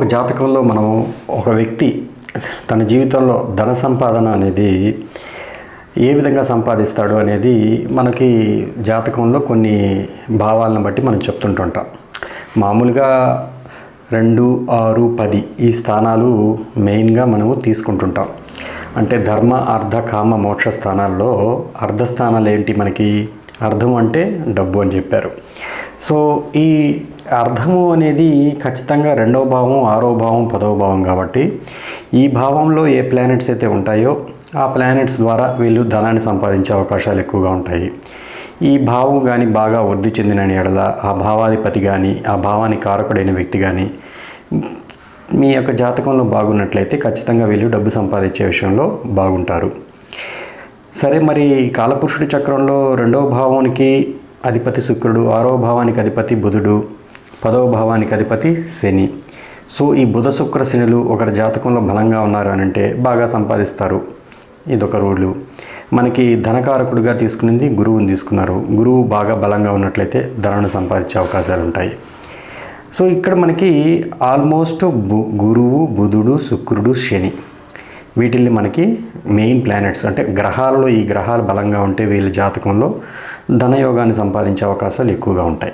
ఒక జాతకంలో మనం ఒక వ్యక్తి తన జీవితంలో ధన సంపాదన అనేది ఏ విధంగా సంపాదిస్తాడు అనేది మనకి జాతకంలో కొన్ని భావాలను బట్టి మనం చెప్తుంటుంటాం. మామూలుగా రెండు ఆరు పది ఈ స్థానాలు మెయిన్గా మనము తీసుకుంటుంటాం. అంటే ధర్మ అర్ధ కామ మోక్ష స్థానాల్లో అర్ధ స్థానాలు ఏంటి మనకి? అర్థం అంటే డబ్బు అని చెప్పారు. సో ఈ అర్థము అనేది ఖచ్చితంగా రెండవ భావం ఆరో భావం పదవ భావం కాబట్టి ఈ భావంలో ఏ ప్లానెట్స్ అయితే ఉంటాయో ఆ ప్లానెట్స్ ద్వారా వీళ్ళు ధనాన్ని సంపాదించే అవకాశాలు ఎక్కువగా ఉంటాయి. ఈ భావం కానీ బాగా వృద్ధి చెందిన ఎడల ఆ భావాధిపతి కానీ ఆ భావానికి కారకుడైన వ్యక్తి కానీ మీ యొక్క జాతకంలో బాగున్నట్లయితే ఖచ్చితంగా వీళ్ళు డబ్బు సంపాదించే విషయంలో బాగుంటారు. సరే మరి కాలపురుషుడి చక్రంలో రెండవ భావానికి అధిపతి శుక్రుడు ఆరో భావానికి అధిపతి బుధుడు పదవ భావానికి అధిపతి శని. సో ఈ బుధ శుక్ర శనులు ఒకరి జాతకంలో బలంగా ఉన్నారు అని అంటే బాగా సంపాదిస్తారు. ఇదొక రూలు. మనకి ధనకారకుడిగా తీసుకునింది గురువుని తీసుకున్నారు. గురువు బాగా బలంగా ఉన్నట్లయితే ధనాన్ని సంపాదించే అవకాశాలు ఉంటాయి. సో ఇక్కడ మనకి ఆల్మోస్ట్ బు గురువు బుధుడు శుక్రుడు శని. వీటిల్ని మనకి మెయిన్ ప్లానెట్స్ అంటే గ్రహాలలో ఈ గ్రహాలు బలంగా ఉంటే వీళ్ళ జాతకంలో ధనయోగాన్ని సంపాదించే అవకాశాలు ఎక్కువగా ఉంటాయి.